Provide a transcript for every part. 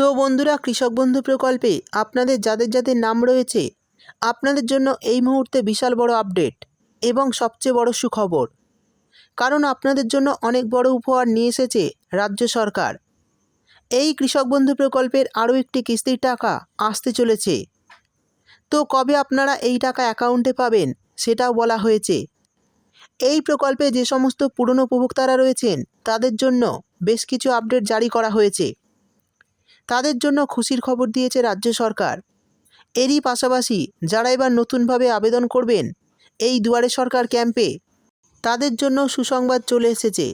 তো বন্ধুরা, কৃষক বন্ধু প্রকল্পে আপনাদের যাদের যাদের নাম রয়েছে, আপনাদের জন্য এই মুহূর্তে বিশাল বড় আপডেট এবং সবচেয়ে বড় সুখবর। কারণ আপনাদের জন্য অনেক বড় উপহার নিয়ে এসেছে রাজ্য সরকার। এই কৃষক বন্ধু প্রকল্পের আরও একটি কিস্তির টাকা আসতে চলেছে। তো কবে আপনারা এই টাকা অ্যাকাউন্টে পাবেন সেটাও বলা হয়েছে। এই প্রকল্পে যে সমস্ত পুরনো উপভোক্তারা রয়েছেন, তাদের জন্য বেশ কিছু আপডেট জারি করা হয়েছে। তাদের জন্য খুশির খবর দিয়েছে রাজ্য সরকার। এরই পাশাপাশি যারা এবার নতুনভাবে আবেদন করবেন, এই দুয়ারে সরকার ক্যাম্পে তাদের জন্য সুসংবাদ চলে এসেছে।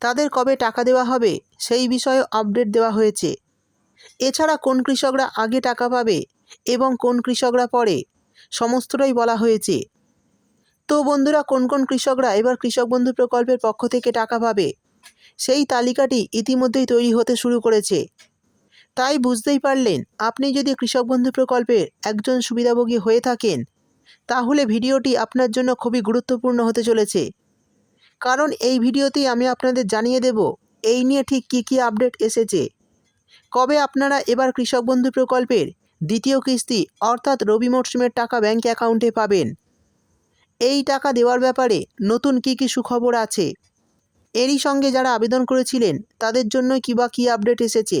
তাদের কবে টাকা দেওয়া হবে সেই বিষয়ে আপডেট দেওয়া হয়েছে। এছাড়া কোন কৃষকরা আগে টাকা পাবে এবং কোন কৃষকরা পরে, সমস্তটাই বলা হয়েছে। তো বন্ধুরা, কোন কোন কৃষকরা এবার কৃষক বন্ধু প্রকল্পের পক্ষ থেকে টাকা পাবে, সেই তালিকাটি ইতিমধ্যেই তৈরি হতে শুরু করেছে। তাই বুঝতেই পারলেন, আপনি যদি কৃষক বন্ধু প্রকল্পের একজন সুবিধাভোগী হয়ে থাকেন, তাহলে ভিডিওটি আপনার জন্য খুবই গুরুত্বপূর্ণ হতে চলেছে। কারণ এই ভিডিওতেই আমি আপনাদের জানিয়ে দেব, এই নিয়ে ঠিক কী কী আপডেট এসেছে। কবে আপনারা এবার কৃষক বন্ধু প্রকল্পের দ্বিতীয় কিস্তি, অর্থাৎ রবি মরশুমের টাকা ব্যাঙ্ক অ্যাকাউন্টে পাবেন? এই টাকা দেওয়ার ব্যাপারে নতুন কী কী সুখবর আছে? এরই সঙ্গে যারা আবেদন করেছিলেন, তাদের জন্য কী বা কী আপডেট এসেছে?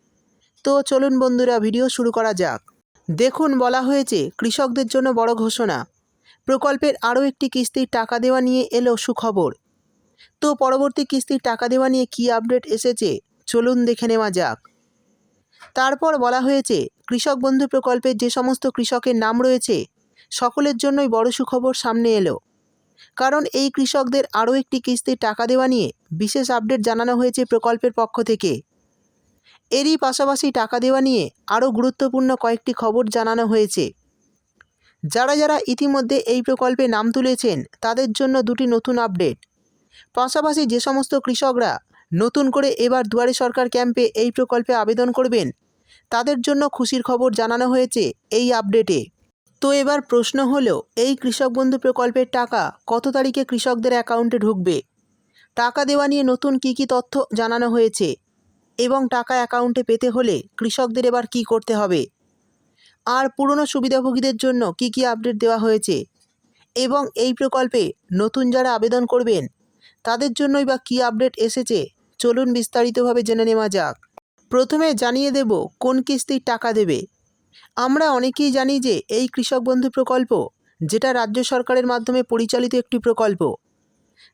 তো চলুন বন্ধুরা, ভিডিও শুরু করা যাক। দেখুন, বলা হয়েছে, কৃষকদের জন্য বড় ঘোষণা। প্রকল্পের আরও একটি কিস্তির টাকা দেওয়া নিয়ে এলো সুখবর। তো পরবর্তী কিস্তির টাকা দেওয়া নিয়ে কী আপডেট এসেছে, চলুন দেখে নেওয়া যাক। তারপর বলা হয়েছে, কৃষক বন্ধু প্রকল্পের যে সমস্ত কৃষকের নাম রয়েছে, সকলের জন্যই বড় সুখবর সামনে এলো। কারণ এই কৃষকদের আরও একটি কিস্তির টাকা দেওয়া নিয়ে বিশেষ আপডেট জানানো হয়েছে প্রকল্পের পক্ষ থেকে। এরই পাশাপাশি টাকা দেওয়া নিয়ে আরও গুরুত্বপূর্ণ কয়েকটি খবর জানানো হয়েছে। যারা যারা ইতিমধ্যে এই প্রকল্পে নাম তুলেছেন, তাদের জন্য দুটি নতুন আপডেট। পাশাপাশি যে সমস্ত কৃষকরা নতুন করে এবার দুয়ারে সরকার ক্যাম্পে এই প্রকল্পে আবেদন করবেন, তাদের জন্য খুশির খবর জানানো হয়েছে এই আপডেটে। তো এবার প্রশ্ন হলো, এই কৃষক বন্ধু প্রকল্পের টাকা কত তারিখে কৃষকদের অ্যাকাউন্টে ঢুকবে? টাকা দেওয়া নিয়ে নতুন কী কী তথ্য জানানো হয়েছে? এবং টাকা অ্যাকাউন্টে পেতে হলে কৃষকদের এবার কী করতে হবে? আর পুরনো সুবিধাভোগীদের জন্য কি কি আপডেট দেওয়া হয়েছে? এবং এই প্রকল্পে নতুন যারা আবেদন করবেন, তাদের জন্যই বা কী আপডেট এসেছে? চলুন বিস্তারিতভাবে জেনে নেওয়া যাক। প্রথমে জানিয়ে দেব কোন কিস্তির টাকা দেবে। আমরা অনেকেই জানি যে এই কৃষক বন্ধু প্রকল্প, যেটা রাজ্য সরকারের মাধ্যমে পরিচালিত একটি প্রকল্প,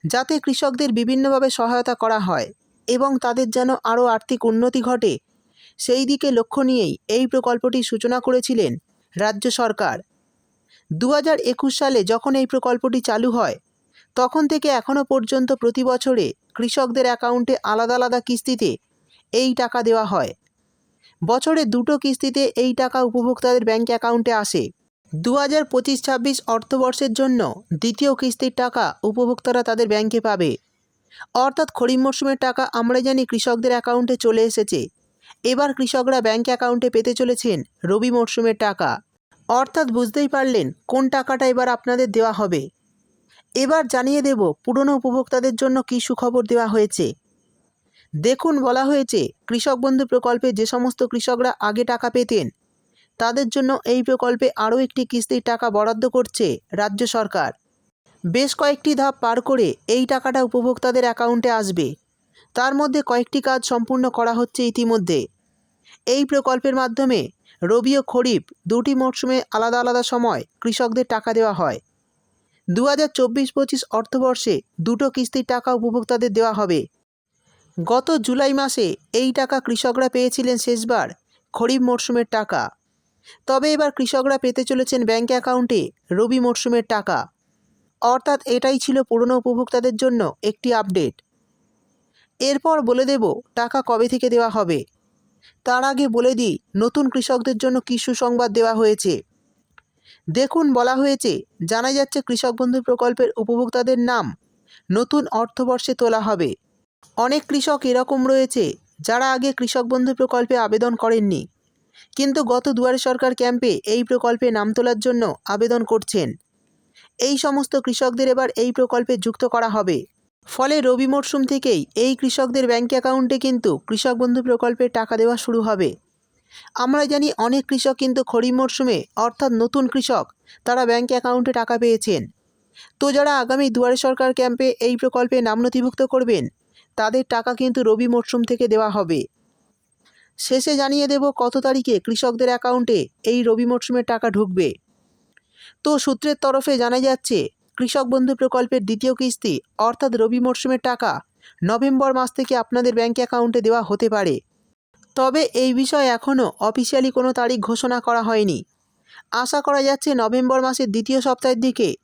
যাতে কৃষকদের বিভিন্নভাবে সহায়তা করা হয়। এবং তাদের যেন আরও আর্থিক উন্নতি ঘটে। সেই দিকে লক্ষ্য নিয়েই এই প্রকল্পটি সূচনা করেছিলেন রাজ্য সরকার। দু একুশ সালে যখন এই প্রকল্পটি চালু হয়, তখন থেকে এখনও পর্যন্ত প্রতি বছরে কৃষকদের অ্যাকাউন্টে আলাদা আলাদা কিস্তিতে এই টাকা দেওয়া হয়। বছরে দুটো কিস্তিতে এই টাকা উপভোক্তাদের ব্যাঙ্ক অ্যাকাউন্টে আসে। দু হাজার পঁচিশ ছাব্বিশ অর্থবর্ষের জন্য দ্বিতীয় কিস্তির টাকা উপভোক্তারা তাদের ব্যাংকে পাবে। অর্থাৎ খরিফ মরশুমের টাকা আমরা জানি কৃষকদের অ্যাকাউন্টে চলে এসেছে। এবার কৃষকরা ব্যাঙ্ক অ্যাকাউন্টে পেতে চলেছেন রবি মরশুমের টাকা। অর্থাৎ বুঝতেই পারলেন কোন টাকাটা এবার আপনাদের দেওয়া হবে। এবার জানিয়ে দেব পুরনো উপভোক্তাদের জন্য কী সুখবর দেওয়া হয়েছে। দেখুন বলা হয়েছে, কৃষক বন্ধু প্রকল্পে যে সমস্ত কৃষকরা আগে টাকা পেতেন, তাদের জন্য এই প্রকল্পে আরও একটি কিস্তির টাকা বরাদ্দ করছে রাজ্য সরকার। বেশ কয়েকটি ধাপ পার করে এই টাকাটা উপভোক্তাদের অ্যাকাউন্টে আসবে। তার মধ্যে কয়েকটি কাজ সম্পূর্ণ করা হচ্ছে ইতিমধ্যে। এই প্রকল্পের মাধ্যমে রবি ও খরিফ দুটি মরশুমে আলাদা আলাদা সময় কৃষকদের টাকা দেওয়া হয়। দু হাজার চব্বিশ পঁচিশ অর্থবর্ষে দুটো কিস্তির টাকা উপভোক্তাদের দেওয়া হবে। গত জুলাই মাসে এই টাকা কৃষকরা পেয়েছিলেন শেষবার খরিফ মরশুমের টাকা। তবে এবার কৃষকরা পেতে চলেছেন ব্যাঙ্ক অ্যাকাউন্টে রবি মরশুমের টাকা। অর্থাৎ এটাই ছিল পুরনো উপভোক্তাদের জন্য একটি আপডেট। এরপর বলে দেব, টাকা কবে থেকে দেওয়া হবে? তার আগে বলে দিই, নতুন কৃষকদের জন্য কী সুসংবাদ দেওয়া হয়েছে? দেখুন, বলা হয়েছে, জানা যাচ্ছে কৃষক বন্ধু প্রকল্পের উপভোক্তাদের নাম নতুন অর্থবর্ষে তোলা হবে। অনেক কৃষক এরকম রয়েছে, যারা আগে কৃষক বন্ধু প্রকল্পে আবেদন করেননি। কিন্তু গত দুয়ারে সরকার ক্যাম্পে এই প্রকল্পে নাম তোলার জন্য আবেদন করছেন। এই সমস্ত কৃষকদের এবার এই প্রকল্পে যুক্ত করা হবে। ফলে রবি মরশুম থেকেই এই কৃষকদের ব্যাঙ্ক অ্যাকাউন্টে কিন্তু কৃষক বন্ধু প্রকল্পের টাকা দেওয়া শুরু হবে। আমরা জানি অনেক কৃষক কিন্তু খরিফ মরশুমে, অর্থাৎ নতুন কৃষক, তারা ব্যাঙ্ক অ্যাকাউন্টে টাকা পেয়েছেন। তো যারা আগামী দুয়ারে সরকার ক্যাম্পে এই প্রকল্পে নাম নথিভুক্ত করবেন, তাদের টাকা কিন্তু রবি মরশুম থেকে দেওয়া হবে। শেষে জানিয়ে দেব কত তারিখে কৃষকদের অ্যাকাউন্টে এই রবি মরশুমের টাকা ঢুকবে। তো সূত্রের তরফে জানা যাচ্ছে, কৃষক বন্ধু প্রকল্পের দ্বিতীয় কিস্তি, অর্থাৎ রবি মরশুমের টাকা, নভেম্বর মাস থেকে আপনাদের ব্যাঙ্ক অ্যাকাউন্টে দেওয়া হতে পারে। তবে এই বিষয়ে এখনও অফিসিয়ালি কোনো তারিখ ঘোষণা করা হয়নি। আশা করা যাচ্ছে নভেম্বর মাসের দ্বিতীয় সপ্তাহের দিকে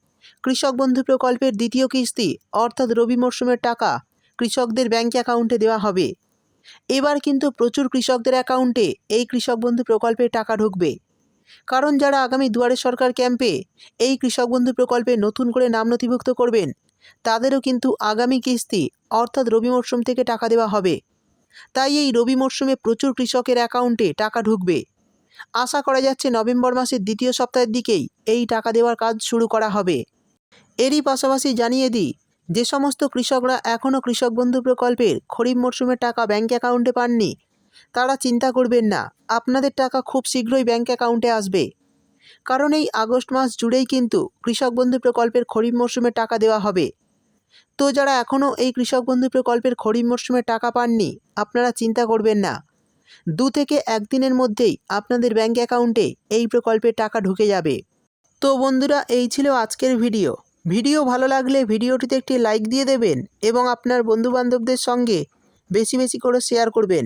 কৃষক বন্ধু প্রকল্পের দ্বিতীয় কিস্তি, অর্থাৎ রবি মরশুমের টাকা, কৃষকদের ব্যাঙ্ক অ্যাকাউন্টে দেওয়া হবে। এবার কিন্তু প্রচুর কৃষকদের অ্যাকাউন্টে এই কৃষক বন্ধু প্রকল্পের টাকা ঢুকবে। কারণ যারা আগামী দুয়ারে সরকার ক্যাম্পে এই কৃষক বন্ধু প্রকল্পে নতুন করে নাম নথিভুক্ত করবেন, তাদেরও কিন্তু আগামী কিস্তি, অর্থাৎ রবি মরশুম থেকে টাকা দেওয়া হবে। তাই এই রবি মরশুমে প্রচুর কৃষকের অ্যাকাউন্টে টাকা ঢুকবে। আশা করা যাচ্ছে নভেম্বর মাসের দ্বিতীয় সপ্তাহের দিকেই এই টাকা দেওয়ার কাজ শুরু করা হবে। এরই পাশাপাশি জানিয়ে দিই, যে সমস্ত কৃষকরা এখনও কৃষক বন্ধু প্রকল্পের খরিফ মরশুমের টাকা ব্যাঙ্ক অ্যাকাউন্টে পাননি তারা চিন্তা করবেন না, আপনাদের টাকা খুব শীঘ্রই ব্যাঙ্ক অ্যাকাউন্টে আসবে। কারণ এই আগস্ট মাস জুড়েই কিন্তু কৃষক বন্ধু প্রকল্পের খরিফ মরশুমে টাকা দেওয়া হবে। তো যারা এখনও এই কৃষক বন্ধু প্রকল্পের খরিফ মরশুমে টাকা পাননি, আপনারা চিন্তা করবেন না। দু থেকে একদিনের মধ্যেই আপনাদের ব্যাঙ্ক অ্যাকাউন্টে এই প্রকল্পের টাকা ঢুকে যাবে। তো বন্ধুরা, এই ছিল আজকের ভিডিও। ভিডিও ভালো লাগলে ভিডিওটিতে একটি লাইক দিয়ে দেবেন এবং আপনার বন্ধুবান্ধবদের সঙ্গে বেশি বেশি করে শেয়ার করবেন।